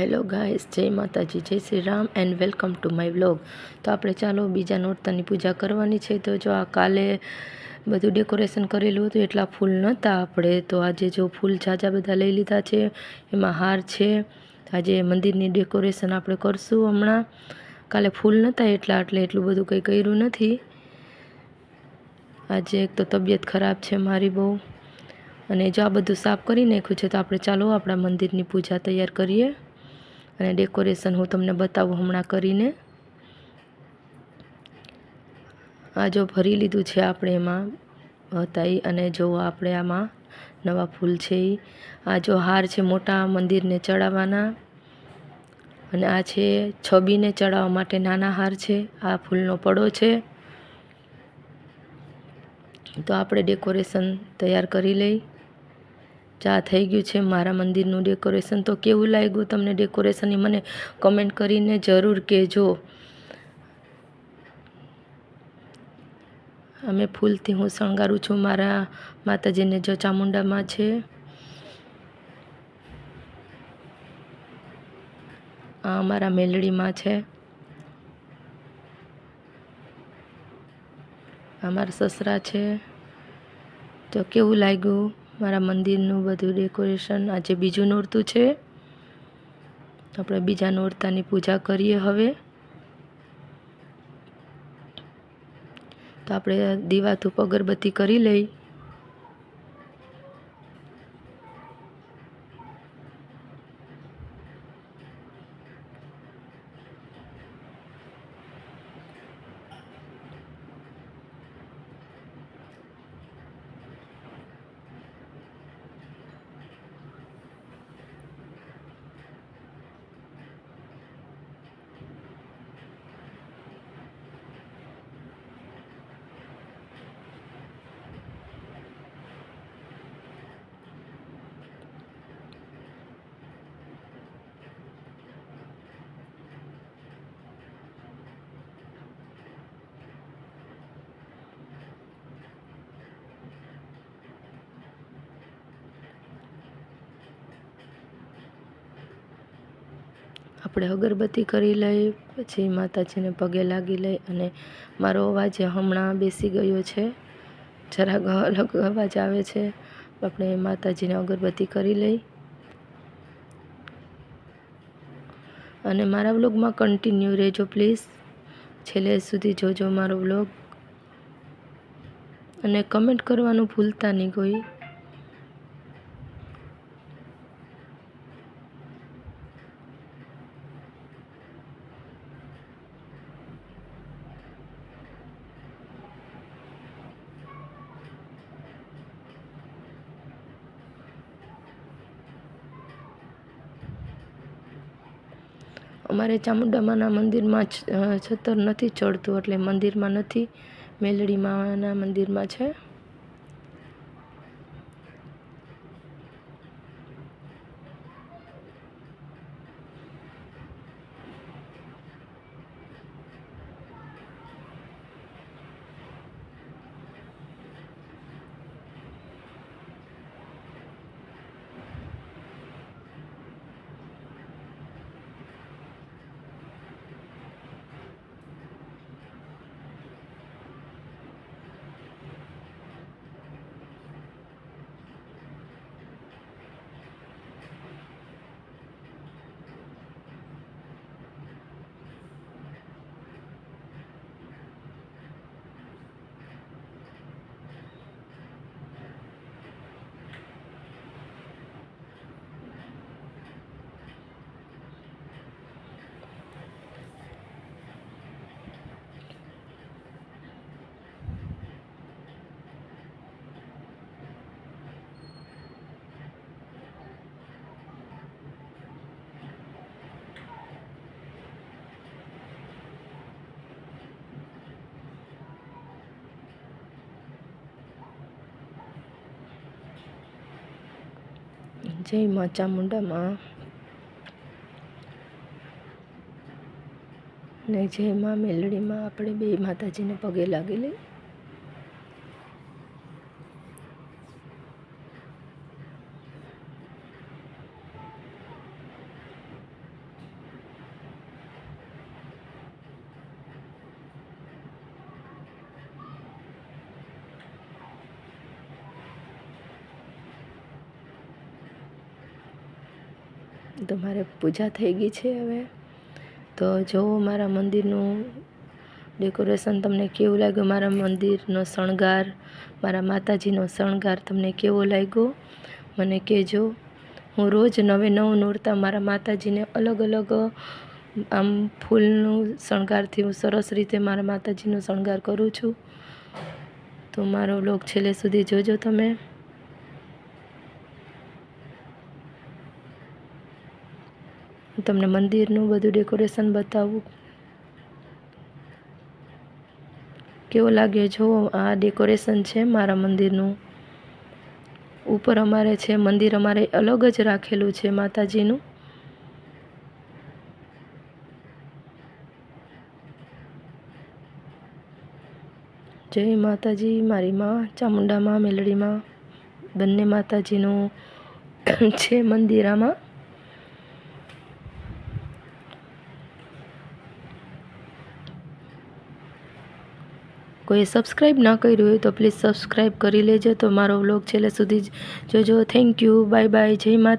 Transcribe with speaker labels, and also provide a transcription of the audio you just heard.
Speaker 1: Hello guys, જય માતાજી, જય Shri Ram and welcome to my vlog તો આપણે ચાલો બીજા નોરતાની પૂજા કરવાની છે. તો જો આ કાલે બધું ડેકોરેશન કરેલું હતું એટલા ફૂલ નહોતા આપણે. તો આજે જો ફૂલ ઝાઝા બધા લઈ લીધા છે, એમાં હાર છે. આજે મંદિરની ડેકોરેશન આપણે કરશું હમણાં. કાલે ફૂલ નહોતા એટલા, એટલે એટલું બધું કંઈ કર્યું નથી. આજે એક તો તબિયત ખરાબ છે મારી બહુ. અને જો આ બધું સાફ કરી નાખ્યું છે, તો આપણે ચાલો આપણા મંદિરની પૂજા તૈયાર કરીએ. અને ડેકોરેશન હું તમને બતાવું હમણાં કરીને. આ જો ભરી લીધું છે આપણે એમાં હતા એ અને જો આપણે આમાં નવા ફૂલ છે એ આ જો હાર છે મોટા મંદિરને ચડાવવાના. અને આ છે છબીને ચડાવવા માટે નાના હાર છે, આ ફૂલનો પડો છે. તો આપણે ડેકોરેશન તૈયાર કરી લઈ. ચા થઈ ગયું છે મારા મંદિરનું ડેકોરેશન. તો કેવું લાગ્યું તમને ડેકોરેશનની? મને કમેન્ટ કરીને જરૂર કહેજો. અમે ફૂલથી હું શણગારું છું મારા માતાજીને, જો ચામુંડામાં છે. આ અમારા મેલડીમાં છે. અમારા સસરા છે. તો કેવું લાગ્યું? મારા મંદિરનું બધું ડેકોરેશન. આજે બીજું નોરતું છે. આપણે બીજા નોરતાની પૂજા કરીએ હવે. તો આપણે દીવા અગરબત્તી કરી લઈ. આપણે અગરબત્તી કરી લઈ, પછી માતાજીને પગે લાગી લઈ અને મારો અવાજ હમણાં બેસી ગયો છે. જરાક અલગ અવાજ આવે છે. આપણે માતાજીને અગરબત્તી કરી લઈ. અને મારા વ્લોગમાં કન્ટિન્યુ રહેજો પ્લીઝ છેલ્લે સુધી જોજો મારો વ્લોગ. અને કમેન્ટ કરવાનું ભૂલતા નહીં કોઈ. અમારે ચામુંડામાના મંદિરમાં છતર નથી ચડતું એટલે મંદિરમાં નથી મેલડીમાના મંદિરમાં છે. જય મા ચામુંડામાં ને જય મા મેલડીમાં આપણે બે માતાજીને પગે લાગેલી. તો મારે પૂજા થઈ ગઈ છે હવે. તો જુઓ મારા મંદિરનું ડેકોરેશન તમને કેવું લાગ્યું? મારા મંદિરનો શણગાર, મારા માતાજીનો શણગાર તમને કેવો લાગ્યો? મને કહેજો. હું રોજ નવે નવ નોરતા મારા માતાજીને અલગ અલગ, આમ ફૂલનું શણગારથી હું સરસ રીતે મારા માતાજીનો શણગાર કરું છું. તો મારો બ્લોગ છેલ્લે સુધી જોજો તમે. હું તમને મંદિરનું બધું ડેકોરેશન બતાવું. કેવો લાગ્યો? જુઓ આ ડેકોરેશન છે મારા મંદિરનું. ઉપર અમારે છે, મંદિર અમારે અલગ જ રાખેલું છે માતાજીનું. જય માતાજી, મારી માં ચામુંડામાં મેલડીમાં બંને માતાજીનું છે મંદિર આમાં કોઈ સબસ્ક્રાઈબ ના કર્યું હોય તો પ્લીઝ સબસ્ક્રાઈબ કરી લેજો. તો મારો વ્લોગ છેલ્લે સુધી જોજો. થેન્ક યુ બાય બાય જય માતા